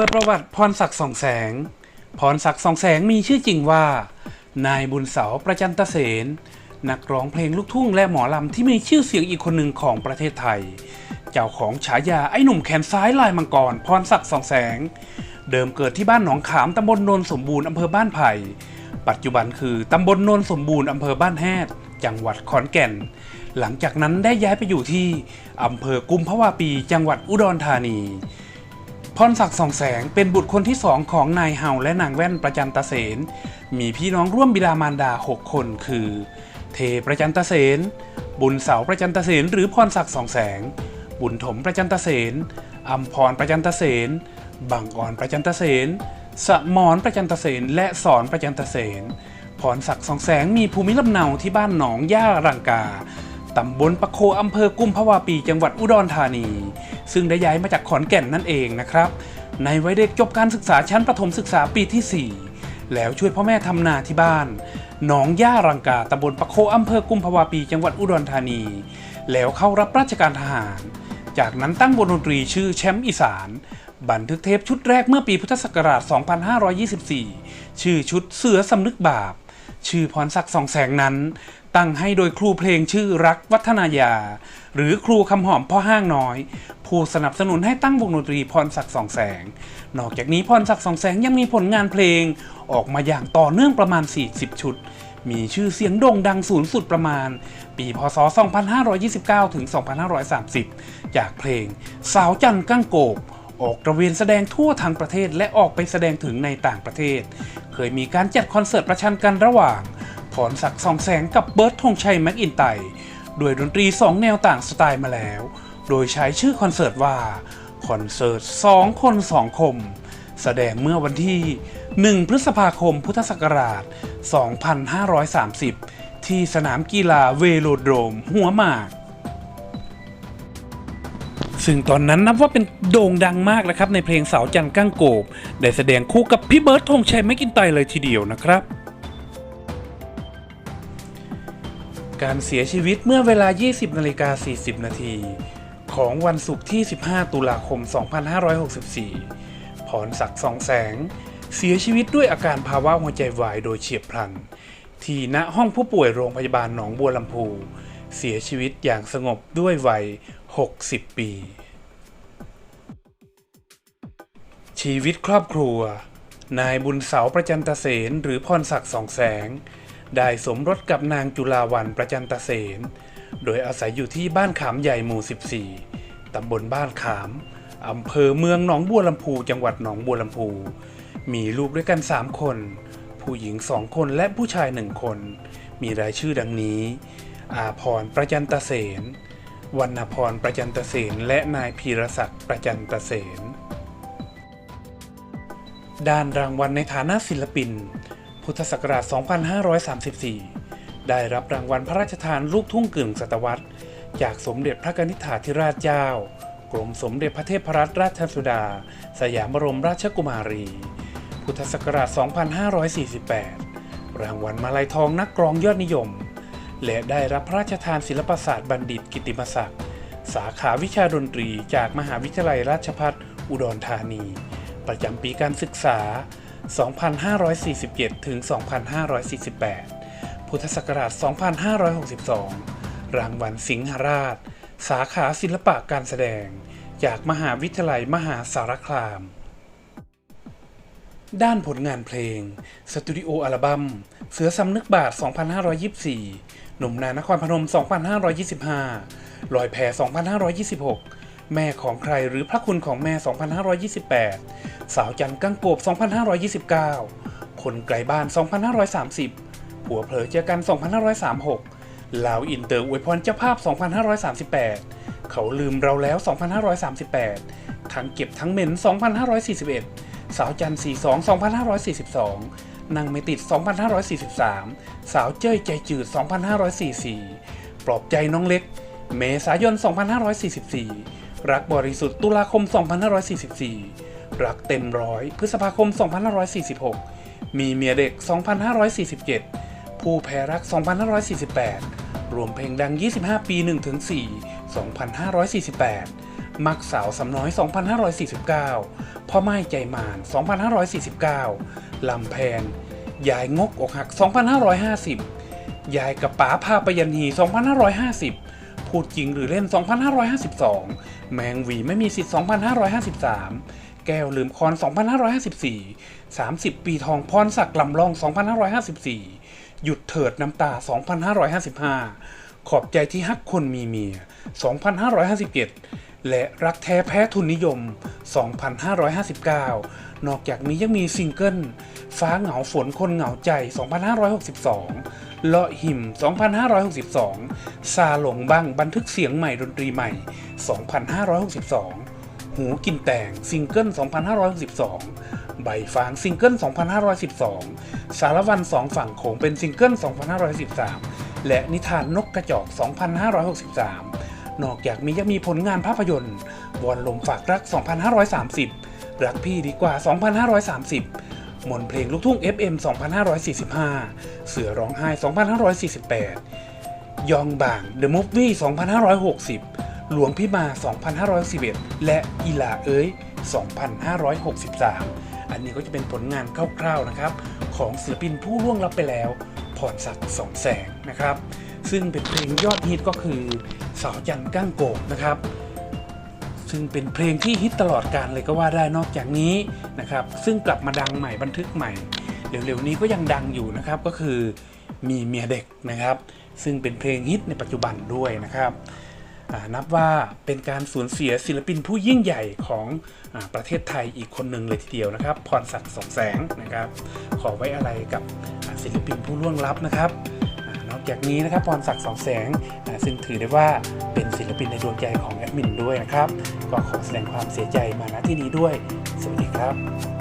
ปิดประวัติพรศักดิ์สองแสง พรศักดิ์สองแสงมีชื่อจริงว่า นายบุญเสาประจันตเสนนักร้องเพลงลูกทุ่งและหมอลำที่มีชื่อเสียงอีกคนหนึ่งของประเทศไทย เจ้าของฉายาไอ้หนุ่มแขนซ้ายลายมังกร พรศักดิ์สองแสง เดิมเกิดที่บ้านหนองขามตำบลโนนสมบูรณ์อำเภอบ้านไผ่ ปัจจุบันคือตำบลโนนสมบูรณ์อำเภอบ้านแฮดจังหวัดขอนแก่น หลังจากนั้นได้ย้ายไปอยู่ที่อำเภอกุมภาวะปี จังหวัดอุดรธานี พรศักดิ์สองแสงเป็นบุตรคนที่สองของนายเฮาและนางแว่นประจันตเสน มีพี่น้องร่วมบิดามารดา 6 คนคือ เทประจันตเสน บุญเสาประจันตเสนหรือพรศักดิ์สองแสง บุญถมประจันตเสนอัมพรประจันตเสนบังอ่อนประจันตเสนสมรประจันตเสนและสอนประจันตเสนพรศักดิ์สองแสงมีภูมิลำเนาที่บ้านหนองย่ารังกา ตำบลปะโคอำเภอกุมภาวะปีจังหวัดอุดรธานี ซึ่งได้ย้ายมาจากขอนแก่นนั่นเองนะครับ ในวัยเด็กจบการศึกษาชั้นประถมศึกษาปีที่ 4 แล้วช่วยพ่อแม่ทำนาที่บ้าน หนองย่ารังกาตำบลปะโคอำเภอกุมภาวะปีจังหวัดอุดรธานี แล้วเข้ารับราชการทหาร จากนั้นตั้งวงดนตรีชื่อแชมป์อีสานบันทึกเทปชุดแรกเมื่อปีพุทธศักราช 2524 ชื่อชุดเสือสำนึกบาป ชื่อพรศักดิ์สองแสงนั้น ตั้งให้โดยครูเพลงชื่อรักวัฒนายา หรือครูคำหอมพ่อห้างน้อย ผู้สนับสนุนให้ตั้งวงดนตรีพรศักดิ์สองแสง นอกจากนี้พรศักดิ์สองแสงยังมีผลงานเพลง ออกมาอย่างต่อเนื่องประมาณ 40 ชุด มีชื่อเสียงโด่งดังสูงสุดประมาณ ปีพศ 2529 ถึง 2530 จากเพลง สาวจันทร์กั้งโกบออกตระเวนแสดงทั่วทั้งประเทศและออกไปแสดงถึงในต่างประเทศ เคยมีการจัดคอนเสิร์ตประชันกันระหว่าง รศักดิ์สองแสงกับเบิร์ตธงชัยแม็กอินไตด้วยดนตรี2แนวต่างสไตล์มาแล้ว โดยใช้ชื่อคอนเสิร์ตว่า คอนเสิร์ต2คน2คม แสดงเมื่อวันที่ 1 พฤษภาคมพุทธศักราช 2530 ที่สนามกีฬาเวโลโดรม หัวหมาก ซึ่งตอนนั้นนับว่าเป็นโด่งดังมากนะครับในเพลงสาวจันก้างโกบ ได้แสดงคู่กับพี่เบิร์ดธงชัยแม็กอินไตเลยทีเดียวนะครับ การเสียชีวิตเมื่อเวลา 20นาฬิกา40 นาทีของวันศุกร์ที่ 15 ตุลาคม 2564 พรศักดิ์สองแสง เสียชีวิตด้วยอาการภาวะหัวใจวายโดยเฉียบพลัน ที่ณห้องผู้ป่วยโรงพยาบาลหนองบัวลำพู เสียชีวิตอย่างสงบด้วยวัย 60 ปี ชีวิตครอบครัว นายบุญเสาประจันตเสนหรือพรศักดิ์สองแสง ได้สมรสกับนางจุฬาวันประจันตเสน โดยอาศัยอยู่ที่บ้านขามใหญ่หมู่ 14 ตำบลบ้านขาม อำเภอเมืองหนองบัวลำพู จังหวัดหนองบัวลำพู มีลูกด้วยกัน 3 คน ผู้หญิง2คนและผู้ชาย1คน มีรายชื่อดังนี้ อาพรประจันตเสนวรรณพรประจันตเสนและนายพีรศักดิ์ประจันตเสนด้านรางวัลในฐานะศิลปิน พุทธศักราช 2534 ได้รับรางวัลพระราชทานลูกทุ่งกึ่งศตวรรษ จากสมเด็จพระนิษฐาธิราชเจ้า กรมสมเด็จพระเทพรัตนราชสุดา สยามบรมราชกุมารี พุทธศักราช 2548 รางวัลมาลัยทองนักกรองยอดนิยม และได้รับพระราชทานศิลปศาสตร์บัณฑิตกิติมศักดิ์ สาขาวิชาดนตรีจากมหาวิทยาลัยราชภัฏอุดรธานี ประจำปีการศึกษา 2547 ถึง 2548 พุทธศักราช 2562 รางวัลสิงหราช สาขาศิลปะการแสดง จากมหาวิทยาลัยมหาสารคาม ด้านผลงานเพลง สตูดิโออัลบั้ม เสือสำนึกบาท 2524 หนุ่มนานครพนม 2525 ลอยแพ2526 แม่ของใครหรือพระคุณของแม่ 2528 สาวจันกังโกบ 2529 คนไกลบ้าน 2530 ผัวเผลอเจอกัน 2536 ลาวอินเตอร์อวยพรเจ้าภาพ 2538 เขาลืมเราแล้ว 2538 ทั้งเก็บทั้งเหม็น 2541 สาวจันทร์42 2542 นางไม่ติด 2543 สาวเจ้ยใจจืด 2544 ปลอบใจน้องเล็ก เมษายน 2544 รักบริสุทธิ์ตุลาคม 2544 รักเต็มร้อยพฤษภาคม 2546 มีเมียเด็ก 2547 ผู้แพ้รัก 2548 รวมเพลงดัง 25 ปี 1-4 2548 มักสาวสำน้อย 2549 พ่อไม้ใจมาน 2549 ลำแพน ยายงกอกหัก 2550 ยายกระป๋าพาปยันฮี2550 พูดจริงหรือเล่น 2552 แมงวีไม่มีสิทธิ์ 2553 แก้วลืมคอน 2554 30 ปีทองพรศักดิ์ลำลอง 2554 หยุดเถิดน้ำตา 2555 ขอบใจที่ฮักคนมีเมีย 2557 และรักแท้แพ้ทุนนิยม 2559 นอกจากนี้ยังมีซิงเกิล ฟ้าเหงาฝนคนเหงาใจ 2562 เลาะหิม 2562 ซาหลงบ้างบันทึกเสียงใหม่ดนตรีใหม่ 2562 หูกินแต่งซิงเกิล 2562 ใบฟางซิงเกิล 2512 สารวันสองฝั่งโขงเป็นซิงเกิล 2513 และนิทานนกกระจอก 2563 นอกจากมียังมีผลงานภาพยนตร์วอนลมฝากรัก 2530 รักพี่ดีกว่า 2530 มนเพลงลูกทุ่ง FM 2545 เสือร้องไห้ 2548 ยองบาง The Movie 2560 หลวงพี่มา 2511 และอีลาเอ้ย 2563 อันนี้ก็จะเป็นผลงานคร่าวๆนะครับ ของศิลปินผู้ล่วงลับไปแล้ว พรศักดิ์สองแสงนะครับ ซึ่งเป็นเพลงยอดฮิตก็คือ สาวจันท์ก้างโกกนะครับ ซึ่งเป็นเพลงที่ฮิตตลอดการเลยก็ว่าได้นอกจากนี้นะครับ ซึ่งกลับมาดังใหม่บันทึกใหม่เร็วๆนี้ก็ยังดังอยู่นะครับก็คือมีเมียเด็กนะครับ ซึ่งเป็นเพลงฮิตในปัจจุบันด้วยนะครับนับว่าเป็นการสูญเสียศิลปินผู้ยิ่งใหญ่ของอประเทศไทยอีกคนหนึ่งเลยทีเดียวนะครับ พรศักดิ์สองแสงนะครับ ขอไว้อะไรกับศิลปินผู้ล่วงลับนะครับ จากนี้นะครับพรศักดิ์สองแสงซึ่งถือได้ว่าเป็นศิลปินในดวงใจของแอดมินด้วยนะครับ ก็ขอแสดงความเสียใจมาณที่นี้ด้วย สวัสดีครับ